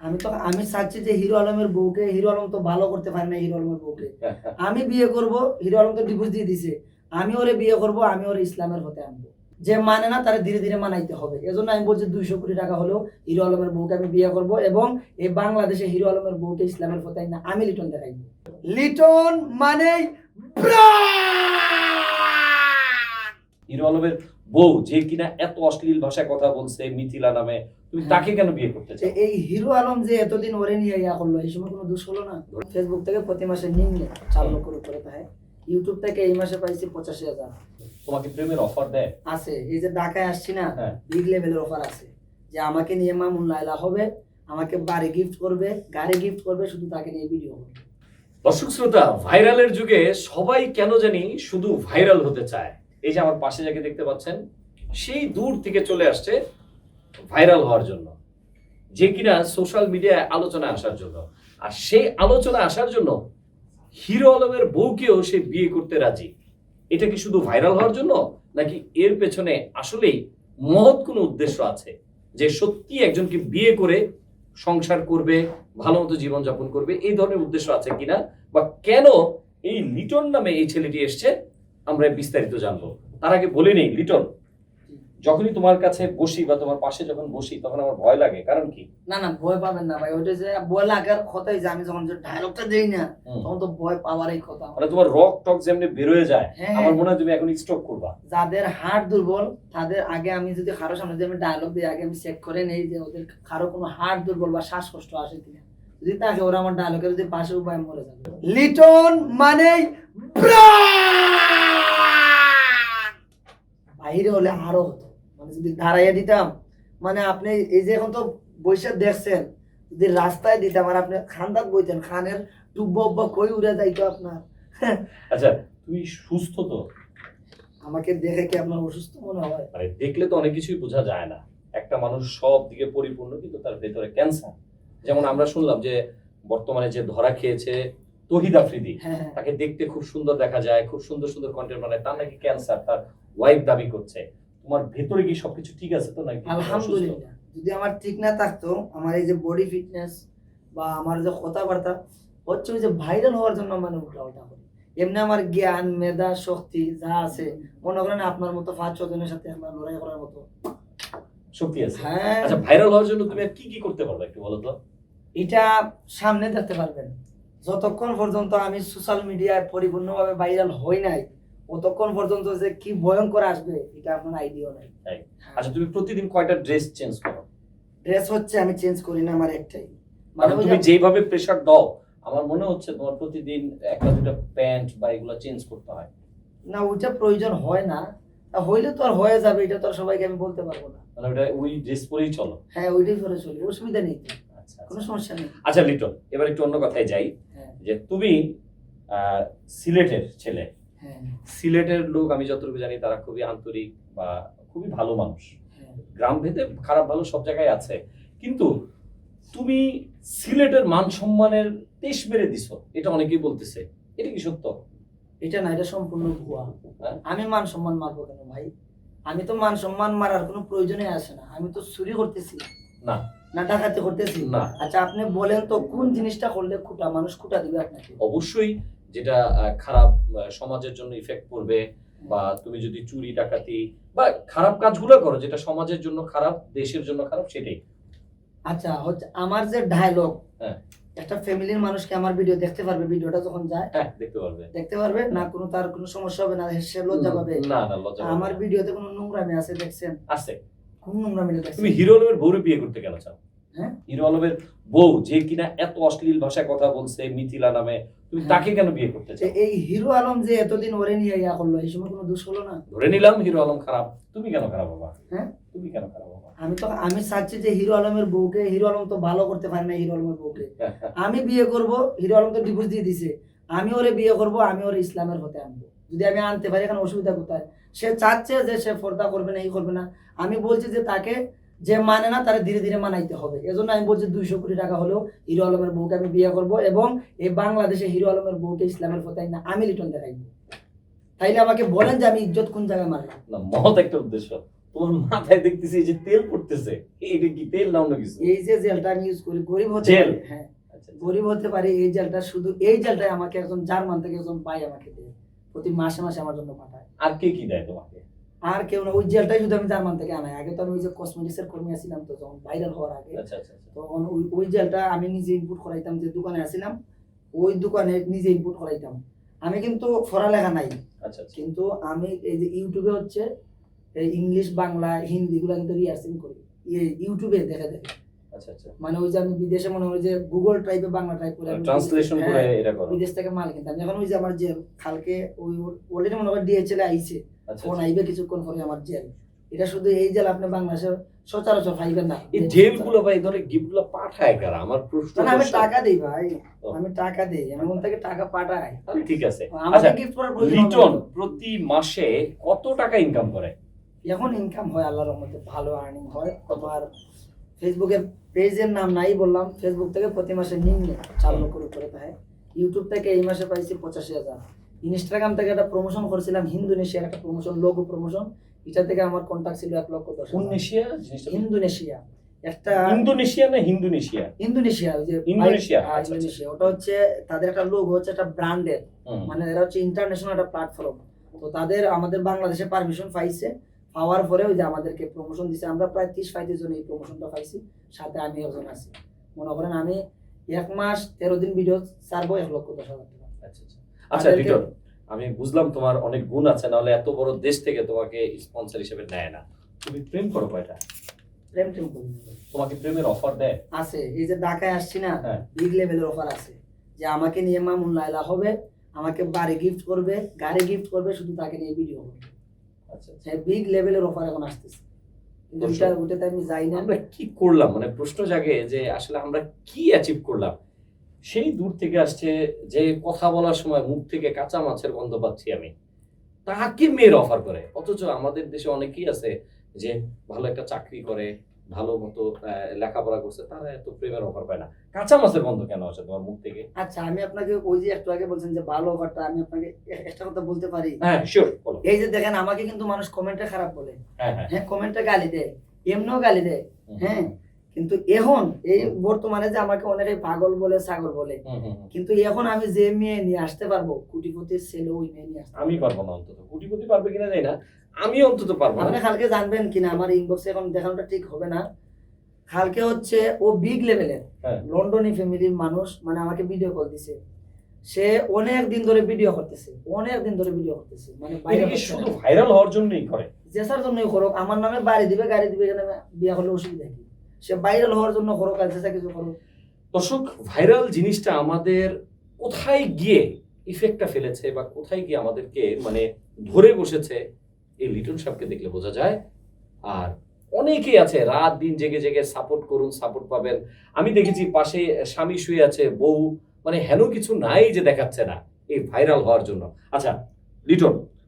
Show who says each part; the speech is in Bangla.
Speaker 1: আমি তো আমি চাচ্ছি যে হিরো আলমের বউকে হিরো আলম তো ভালো করতে পারে না হিরো আলমের বউকে। আমি বিয়ে করব হিরো আলম তো ডিভোর্স দিয়ে দিছে। আমি ওরে বিয়ে করব আমি ওরে ইসলামের হতে আনব। যে মানে না তারা ধীরে ধীরে মানাইতে হবে। এজন্য আমি বলছি দুইশো কোটি টাকা হলেও হিরো আলমের বউকে আমি বিয়ে করব এবং এই বাংলাদেশে হিরো আলমের বউকে ইসলামের হতে না আমি লিটন দেখাইবো লিটন মানে
Speaker 2: হিরো আলমের বউ যে কিনা এত অশ্লীল ভাষায় কথা বলছে মিথিলা নামে তুমি। তাকে কেন বিয়ে করতে চাও?
Speaker 1: এই হিরো আলম যে এতদিন ওরে নিয়ে ইয়া করল এই সময় কোনো দোষ হলো না? ফেসবুক থেকে প্রতি মাসে নিম্নে চার লক্ষ করে পায় ইউটিউব থেকে এই মাসে পাইছি পঁচাশি হাজার।
Speaker 2: তোমাকে প্রেমের অফার দেয়?
Speaker 1: আছে। এই যে ঢাকায় আসছি না। বিগ লেভেলের অফার আছে। যে আমাকে নিয়ে মামুন লাইলা হবে আমাকে বাড়ি গিফট করবে গাড়ি গিফট করবে শুধু তাকে নিয়ে ভিডিও হবে।
Speaker 2: দর্শক শ্রোতা ভাইরালের যুগে সবাই কেন জানি শুধু ভাইরাল হতে চায়? এই যে আমার পাশে যাকে দেখতে পাচ্ছেন সেই দূর থেকে চলে আসছে ভাইরাল হওয়ার জন্য। যে কিনা সোশ্যাল মিডিয়ায় আলোচনায় আসার জন্য। আর সেই আলোচনা আসার জন্য হিরো আলমের বউকেও সে বিয়ে করতে রাজি। এটা কি শুধু ভাইরাল হওয়ার জন্য? নাকি এর পেছনে আসলেই মহৎ কোনো উদ্দেশ্য আছে? যে সত্যি একজনকে বিয়ে করে সংসার করবে ভালো মতো জীবনযাপন করবে, এই ধরনের উদ্দেশ্য আছে কিনা? বা কেন এই লিটন নামে এই ছেলেটি এসছে? আমরা বিস্তারিত জানব। তার আগে বলে নেই লিটন। যখনই তোমার কাছে বসি বা তোমার পাশে যখন বসি তখন আমার ভয় লাগে। কারণ কি?
Speaker 1: না না ভয় পাবেন না ভাই। ওইটা যে ভয় লাগার কথাই যে আমি যখন যে ডায়লগটা দেই না তখন তো ভয় পাওয়ারই কথা।
Speaker 2: মানে তোমার রক টক যেমনি বেরোয় যায়
Speaker 1: হ্যাঁ।
Speaker 2: আমার মনে হয় তুমি এখন স্টক করবা।
Speaker 1: যাদের হার্ট দুর্বল তাদের আগে আমি যদি কারও সামনে যদি আমি ডায়লগ দিই আগে আমি চেক করে নেই যে ওদের কারও কোনো হার্ট দুর্বল বা শ্বাসকষ্ট আসে কিনা। যদি তাকে ওরা আমার ডায়লগের যদি পাশে উপায় মরে যাবে। লিটন মানে বাইরে হলে আরও হতো। যদি দাঁড়াইয়া দিতাম মানে আপনি এই যে এখন তো বৈশাখ দেখছেন যদি রাস্তায় দিতাম আর আপনি খান্দাত বইতেন খানের টুব্বা উব্বা কই উড়ে যাইতো আপনার?
Speaker 2: আচ্ছা তুমি সুস্থ তো?
Speaker 1: আমাকে দেখে কি আপনার অসুস্থ মনে হয়?
Speaker 2: মানে দেখলে তো অনেক কিছুই বোঝা যায় না। একটা মানুষ সব দিকে পরিপূর্ণ কিন্তু তার ভেতরে ক্যান্সার যেমন আমরা শুনলাম যে বর্তমানে যে ধরা খেয়েছে তহিদ আফ্রিদি
Speaker 1: হ্যাঁ হ্যাঁ।
Speaker 2: তাকে দেখতে খুব সুন্দর দেখা যায় খুব সুন্দর সুন্দর কন্টেন্ট বানায় তার নাকি ক্যান্সার তার ওয়াইফ দাবি করছে। তোমার ভেতরে কি সবকিছু ঠিক আছে তো নাকি?
Speaker 1: আলহামদুলিল্লাহ। যদি আমার ঠিক না থাকতো আমার এই যে বডি ফিটনেস বা আমার যে কথাবার্তা হচ্ছে ওই যে ভাইরাল হওয়ার জন্য মানে উল্টা উল্টা করি। এমনি আমার জ্ঞান মেধা শক্তি যা আছে মনে করেন আপনার মতো পাঁচ ছ জনের সাথে আমরা লড়াই করার মতো।
Speaker 2: শক্তি আছে।
Speaker 1: হ্যাঁ।
Speaker 2: আচ্ছা ভাইরাল হওয়ার জন্য তুমি কি কি করতে পারবে একটু বলো তো?
Speaker 1: এটা সামনে দেখতে পারবেন। যতক্ষণ পর্যন্ত আমি সোশ্যাল মিডিয়ায় পরিপূর্ণভাবে ভাইরাল হই নাই ততক্ষণ পর্যন্ত যে কি ভয়ঙ্কর আসবে এটা আপনার আইডিয়া নাই।
Speaker 2: আচ্ছা তুমি প্রতিদিন কয়টা ড্রেস চেঞ্জ করো?
Speaker 1: ড্রেস হচ্ছে আমি চেঞ্জ করি না আমার একটাই।
Speaker 2: মানে
Speaker 1: ওই
Speaker 2: তুমি যেভাবে প্রেসার দাও আমার মনে হচ্ছে তোমার প্রতিদিন একটা দুটা প্যান্ট বা এগুলো চেঞ্জ করতে হয়।
Speaker 1: না ওইটা প্রয়োজন হয় না। তা হইলে তো আর হয়ে যাবে এটা তো আর সবাইকে আমি বলতে পারব না।
Speaker 2: মানে ওটা ওই ড্রেস পরেই চলো।
Speaker 1: হ্যাঁ ওইটাই করে চলি অসুবিধা নেই।
Speaker 2: আচ্ছা
Speaker 1: কোনো
Speaker 2: আচ্ছা।
Speaker 1: সমস্যা নেই।
Speaker 2: আচ্ছা লিটন এবার একটু অন্য কথায় যাই।
Speaker 1: হ্যাঁ।
Speaker 2: যে তুমি সিলেটের ছেলে
Speaker 1: হ্যাঁ
Speaker 2: সিলেটের লোক আমি যতটুকু জানি তারা খুবই আন্তরিক বা খুবই ভালো মানুষ।
Speaker 1: হ্যাঁ।
Speaker 2: গ্রাম ভেদে খারাপ ভালো সব জায়গায় আছে। কিন্তু তুমি সিলেটের মান সম্মানের তেইশ মেরে দিছো এটা অনেকেই বলতেছে। এটা কি সত্য?
Speaker 1: এটা না এটা সম্পূর্ণ ভুয়া।
Speaker 2: হ্যাঁ?
Speaker 1: আমি মান সম্মান মারবো কেন ভাই? আমি তো মান সম্মান মারার কোনো প্রয়োজনই আসে না। আমি তো চুরি করতেছি।
Speaker 2: না।
Speaker 1: না ডাকাতি করতেছি।
Speaker 2: না।
Speaker 1: আচ্ছা আপনি বলেন তো কোন জিনিসটা করলে খুঁটা মানুষ খুঁটা দিবে আপনাকে?
Speaker 2: অবশ্যই যেটা খারাপ সমাজের জন্য ইফেক্ট পড়বে বা তুমি যদি চুরি ডাকাতি বা খারাপ কাজগুলো করো যেটা সমাজের জন্য খারাপ দেশের জন্য খারাপ সেটাই।
Speaker 1: আচ্ছা হচ্ছে আমার যে ডায়লগ
Speaker 2: হ্যাঁ।
Speaker 1: একটা ফ্যামিলির মানুষকে আমার ভিডিও দেখতে পারবে ভিডিওটা যখন যায়
Speaker 2: হ্যাঁ দেখতে পারবে।
Speaker 1: দেখতে পারবে না কোনো তার কোনো সমস্যা হবে না সে লজ্জা পাবে।
Speaker 2: না না লজ্জা
Speaker 1: আমার ভিডিওতে কোনো নোংরামি আছে দেখছেন?
Speaker 2: আছে।
Speaker 1: কোন নোংরামি দেখছেন?
Speaker 2: তুমি হিরো আলমের বউরে বিয়ে করতে কেন চাও?
Speaker 1: হ্যাঁ?
Speaker 2: হিরো আলমের বউ যে কিনা এত অশ্লীল ভাষায় কথা বলছে মিথিলা নামে তুমি
Speaker 1: হ্যাঁ।
Speaker 2: তাকে কেন বিয়ে করতে চাও?
Speaker 1: এই হিরো আলম যে এতদিন ওরে নিয়ে ইয়া করল এই সময় কোনো দোষ হলো না?
Speaker 2: ধরে নিলাম হিরো আলম খারাপ। তুমি কেন খারাপ বাবা
Speaker 1: হ্যাঁ?
Speaker 2: তুমি কেন খারাপ বাবা
Speaker 1: আমি তো আমি চাচ্ছি যে হিরো আলমের বউকে হিরো আলম তো ভালো করতে পারে না হিরো আলমের বউকে। আমি বিয়ে করব হিরো আলম তো ডিভোর্স দিয়ে দিছে। আমি ওরে বিয়ে করব আমি ওরে ইসলামের হতে আনব। যদি আমি আনতে পারি এখন অসুবিধা কোথায়? সে চাচ্ছে যে সে পর্দা করবে না এই করবে না। আমি বলছি যে তাকে যে মানে না তারা ধীরে ধীরে মানাইতে হবে। এজন্য আমি বলছি দুইশো কোটি টাকা হলেও হিরো আলমের বউকে আমি বিয়ে করব এবং এই বাংলাদেশে হিরো আলমের বউকে ইসলামের হতে না আমি লিটন দেখাইবো তাইলে আমাকে বলেন যে আমি ইজ্জত কোন জায়গায় মারলাম
Speaker 2: না মহৎ একটা উদ্দেশ্য। তোমার মাথায় দেখতেছি যে তেল পড়তেছে। এটা কি তেল না অন্য কিছু?
Speaker 1: এই যে জেলটা আমি ইউজ করি গরিব হতে
Speaker 2: জেল?
Speaker 1: হ্যাঁ।
Speaker 2: আচ্ছা, আচ্ছা।
Speaker 1: গরিব হতে পারি এই জেলটা শুধু এই জেলটাই আমাকে একজন জার্মান থেকে একজন পাই আমাকে দেয়। প্রতি মাসে মাসে আমার জন্য পাঠায়।
Speaker 2: আর কে কি দেয় তোমাকে?
Speaker 1: আর কেউ না ওই জেলটাই শুধু আমি জার্মান থেকে আনাই। আগে তো আমি ওই যে কসমেটিক্সের কর্মী আছিলাম তো যখন ভাইরাল হওয়ার আগে।
Speaker 2: আচ্ছা আচ্ছা আচ্ছা।
Speaker 1: তখন ওই ওই জেলটা আমি নিজে ইনপুট করাইতাম যে দোকানে আসছিলাম ওই দোকানে নিজে ইনপুট করাইতাম। আমি কিন্তু পড়ালেখা নাই। কিন্তু আমি এই যে ইউটিউবে হচ্ছে ইংলিশ বাংলা হিন্দি গুলো কিন্তু রিহার্সিং করি। ইউটিউবে দেখে দেখে।
Speaker 2: আচ্ছা আচ্ছা।
Speaker 1: মানে ওই যে আমি বিদেশে মনে হয় যে গুগল টাইপে বাংলা টাইপ করে
Speaker 2: ট্রান্সলেশন
Speaker 1: বিদেশ-
Speaker 2: করে
Speaker 1: হ্যাঁ,
Speaker 2: এটা করো
Speaker 1: বিদেশ থেকে মাল কিনতাম। এখন ওই যে আমার যে কালকে ওই অলরেডি মনে হয় ডিএচএল আইছে। ফোন
Speaker 2: আচ্ছা।
Speaker 1: আইবে কিছুক্ষণ পরে আমার জেল। এটা শুধু এই জেল আপনি বাংলাদেশে সচরাচর পাইবেন না।
Speaker 2: এই গিফটগুলো পাঠায় কারা? আমার প্রশ্ন
Speaker 1: না, না, আমি টাকা দেই ভাই আমি টাকা দেই আমি ওখান থেকে টাকা পাঠাই।
Speaker 2: ঠিক আছে।
Speaker 1: আমাকে
Speaker 2: আচ্ছা
Speaker 1: গিফট করার প্রয়োজন
Speaker 2: লিটন প্রতি মাসে কত টাকা ইনকাম করে?
Speaker 1: এখন ইনকাম হয় আল্লাহর রহমতে ভালো আর্নিং হয়। তোমার ফেসবুকের পেজের নাম নাই বললাম। ফেসবুক থেকে প্রতি মাসে নিম্নে চার লক্ষের উপরে পায় ইউটিউব থেকে এই মাসে পাইছি পঁচাশি হাজার। ইনস্টাগ্রাম থেকে একটা প্রমোশন করছিলাম ইন্দোনেশিয়ার একটা প্রমোশন লোগো প্রমোশন এটা থেকে আমার কন্ট্যাক্ট ছিল এক লক্ষ দশ
Speaker 2: ইন্দোনেশিয়া
Speaker 1: ইন্দোনেশিয়া একটা
Speaker 2: ইন্দোনেশিয়া না হিন্দুনেশিয়া
Speaker 1: ইন্দোনেশিয়া যে
Speaker 2: ইন্দোনেশিয়া,
Speaker 1: হ্যাঁ,
Speaker 2: আচ্ছা, আচ্ছা।
Speaker 1: ইন্দোনেশিয়া ওটা হচ্ছে তাদের একটা লোগো হচ্ছে একটা ব্র্যান্ডের মানে এরা হচ্ছে ইন্টারন্যাশনাল একটা প্ল্যাটফর্ম তো তাদের আমাদের বাংলাদেশে পারমিশন পাইছে। পাওয়ার পরে ওই যে আমাদেরকে প্রমোশন দিছে। আমরা প্রায় তিরিশ পঁয়ত্রিশ জন এই প্রমোশনটা পাইছি। সাথে আমি একজন আছি। মনে করেন আমি এক মাস তেরো দিন ভিডিও ছাড়বো এক লক্ষ দশ হাজার
Speaker 2: আচ্ছা লিটন আমি বুঝলাম তোমার অনেক গুণ আছে নাহলে এত বড় দেশ থেকে তোমাকে স্পন্সর হিসেবে নেয় না। তুমি প্রেম করো কয়টা?
Speaker 1: প্রেম টেম করি না।
Speaker 2: তোমাকে প্রেমের অফার দেয়?
Speaker 1: আছে এই যে ঢাকায় আসছি না
Speaker 2: হ্যাঁ।
Speaker 1: বিগ লেভেলের অফার আছে। যে আমাকে নিয়ে মামুন লাইলা হবে আমাকে বাড়ি গিফট করবে গাড়ি গিফট করবে শুধু তাকে নিয়ে ভিডিও হবে
Speaker 2: আচ্ছা।
Speaker 1: হ্যাঁ বিগ লেভেলের অফার এখন আসতেছে। কিন্তু ওটা ওটাতে আমি যাই না।
Speaker 2: আমরা কি করলাম? মানে প্রশ্ন জাগে যে আসলে আমরা কি অ্যাচিভ করলাম? সেই দূর থেকে আসছে যে কথা বলার সময় মুখ থেকে কাঁচা মাছের গন্ধ পাচ্ছি আমি। তাকে মেয়ের অফার করে। অথচ আমাদের দেশে অনেকেই আছে যে ভালো একটা চাকরি করে ভালো মতো লেখাপড়া করছে তারা এত প্রেমের অফার পায় না। কাঁচা মাছের গন্ধ কেন আসে তোমার মুখ থেকে?
Speaker 1: আচ্ছা আমি আপনাকে ওই যে একটু আগে বলছেন যে ভালো অফারটা আমি আপনাকে একটা কথা বলতে পারি?
Speaker 2: হ্যাঁ শিওর বলো।
Speaker 1: এই যে দেখেন আমাকে কিন্তু মানুষ কমেন্টে খারাপ বলে।
Speaker 2: হ্যাঁ হ্যাঁ।
Speaker 1: হ্যাঁ কমেন্টে গালি দেয় এমনিও গালি দেয়। হ্যাঁ কিন্তু এখন এই বর্তমানে যে আমাকে অনেকে পাগল বলে ছাগল বলে। কিন্তু এখন আমি যে মেয়ে নিয়ে আসতে পারব কোটিপতির ছেলে ওই মেয়ে নিয়ে আসতে
Speaker 2: আমি পারব। না অন্তত। কোটিপতি পারবে কিনা জানি না। আমি অন্তত পারব
Speaker 1: আপনি কালকে জানবেন কিনা আমার ইনবক্সে এখন দেখানোটা ঠিক হবে না। কালকে হচ্ছে ও বিগ লেভেলের। লন্ডনী ফ্যামিলির মানুষ মানে আমাকে ভিডিও কল দিছে। সে অনেক দিন ধরে ভিডিও করতেছে অনেক দিন ধরে ভিডিও করতেছে মানে বাইরে
Speaker 2: কি শুধু ভাইরাল হওয়ার জন্যই করে?
Speaker 1: জেসার জন্যই করুক আমার নামে বাড়ি দিবে গাড়ি দিবে এখানে বিয়ে করলে অসুবিধা কি? সে ভাইরাল হওয়ার জন্য আর জেসা কিছু করুক
Speaker 2: দর্শক ভাইরাল জিনিসটা আমাদের কোথায় গিয়ে ইফেক্টটা ফেলেছে বা কোথায় গিয়ে আমাদেরকে মানে ধরে বসেছে, এই লিটন সাহেবকে দেখলে বোঝা যায়। আর অনেকেই আছে, রাত দিন জেগে জেগে সাপোর্ট করুন সাপোর্ট পাবেন। আমি দেখেছি পাশে স্বামী শুয়ে আছে, বউ মানে হেন কিছু নাই যে দেখাচ্ছে না, এই ভাইরাল হওয়ার জন্য। আচ্ছা লিটন